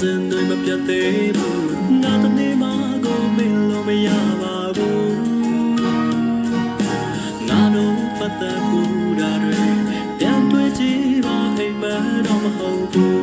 စဉ်တွေမပြတ်သေးဘူးငါတနေ့မှကိုမင်းလို့မရပါဘူးငါတို့ပတ်သက်ဘူးတာတွေပြန်တွေ့ကြည့်ပါအိမ်မတော့မဟုတ်ဘူး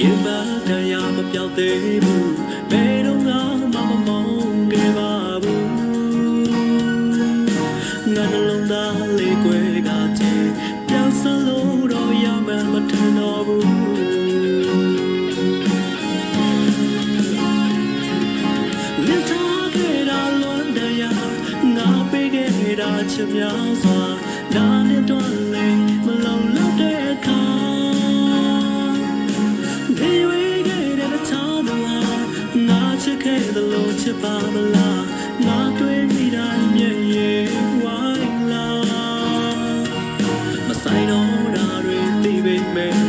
ရင်မတရားမပြောက်သေးဘူးဘယ်တော့မှမမမောင်းခဲ့ပါဘူးငါနှလုံးသားလေး ခဲ့တာချစ်များစွာနာနဲ့တော့လေမလုံလောက်တဲ့အခါဒီဝေးခဲ့တဲ့ချားသူဟာငါချစ်ခဲ့သလိုချစ်ပါမလားငါတွေ့မိတိုင်းမျက်ရည်ဝိုင်းလာမဆိုင်တော့တာတွေသိပေမဲ့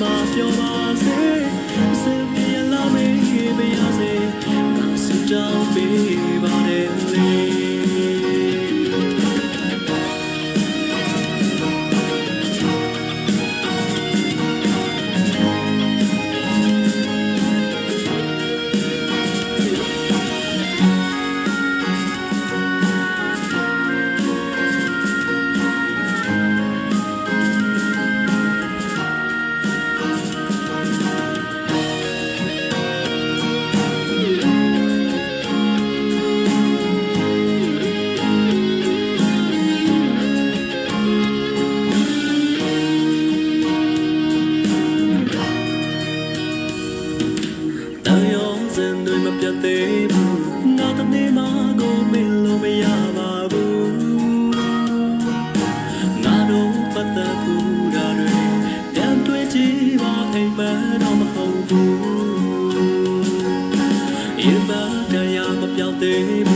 went in my your say say me love me me I say I'm so down baby ။ ပြတ်သေးဘူး။ငါတနေ့မှကိုမင်းလို့မရပါဘူး။ငါတို့ပတ်သက်ဘူးတာတွေပြန်တွေ့ကြည့်ပါအိမ်မတော့မဟုတ်ဘူး။ရင်မတရားမပြောက်သေးဘူး။ဘ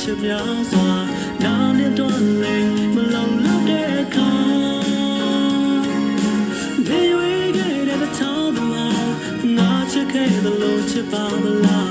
ခဲ့တာချစ်များစွာနာနဲ့တော့လေမလုံလောက်တဲ့အခါနေရွေးခဲ့တဲ့ချောင်းသူဟာငါချစ်ခဲ့သလိုချစ်ပါမလား